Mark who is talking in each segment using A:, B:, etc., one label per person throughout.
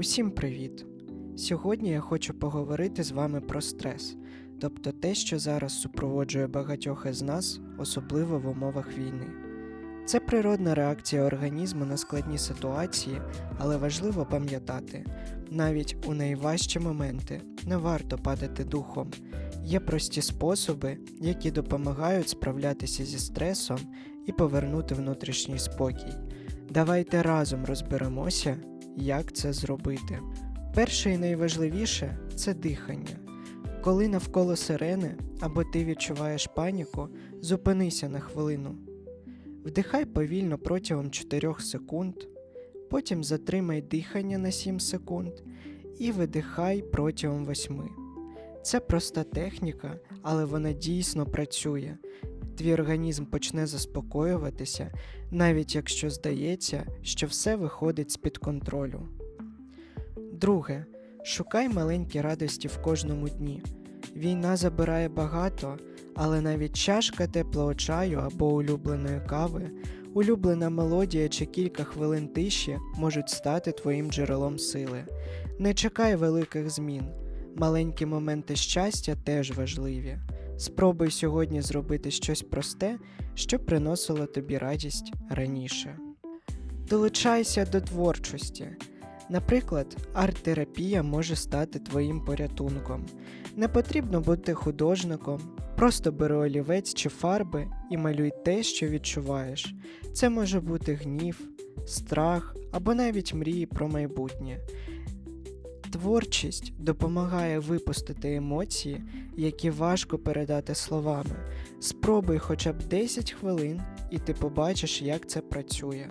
A: Усім привіт! Сьогодні я хочу поговорити з вами про стрес, тобто те, що зараз супроводжує багатьох із нас, особливо в умовах війни. Це природна реакція організму на складні ситуації, але важливо пам'ятати, навіть у найважчі моменти не варто падати духом. Є прості способи, які допомагають справлятися зі стресом і повернути внутрішній спокій. Давайте разом розберемося, як це зробити. Перше і найважливіше це дихання. Коли навколо сирени або ти відчуваєш паніку, зупинися на хвилину. Вдихай повільно протягом 4 секунд, потім затримай дихання на 7 секунд і видихай протягом 8. Це проста техніка, але вона дійсно працює. Твій організм почне заспокоюватися, навіть якщо здається, що все виходить з-під контролю. Друге, шукай маленькі радості в кожному дні. Війна забирає багато, але навіть чашка теплого чаю або улюбленої кави, улюблена мелодія чи кілька хвилин тиші можуть стати твоїм джерелом сили. Не чекай великих змін. Маленькі моменти щастя теж важливі. Спробуй сьогодні зробити щось просте, що приносило тобі радість раніше. Долучайся до творчості. Наприклад, арт-терапія може стати твоїм порятунком. Не потрібно бути художником, просто бери олівець чи фарби і малюй те, що відчуваєш. Це може бути гнів, страх або навіть мрії про майбутнє. Творчість допомагає випустити емоції, які важко передати словами. Спробуй хоча б 10 хвилин, і ти побачиш, як це працює.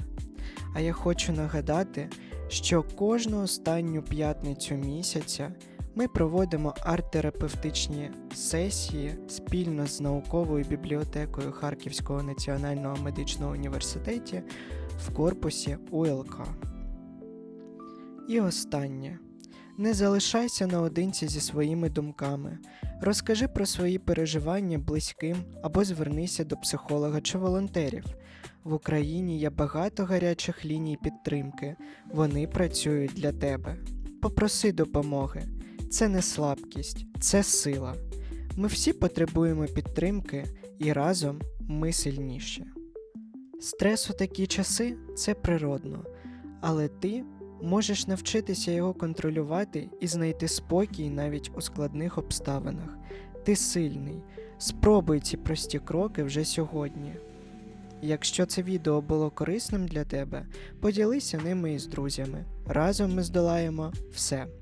A: А я хочу нагадати, що кожну останню п'ятницю місяця ми проводимо арт-терапевтичні сесії спільно з науковою бібліотекою Харківського національного медичного університеті в корпусі УЛК. І останнє. Не залишайся наодинці зі своїми думками. Розкажи про свої переживання близьким або звернися до психолога чи волонтерів. В Україні є багато гарячих ліній підтримки. Вони працюють для тебе. Попроси допомоги. Це не слабкість, це сила. Ми всі потребуємо підтримки, і разом ми сильніші. Стрес у такі часи це природно, але ти можеш навчитися його контролювати і знайти спокій навіть у складних обставинах. Ти сильний. Спробуй ці прості кроки вже сьогодні. Якщо це відео було корисним для тебе, поділися ними із друзями. Разом ми здолаємо все.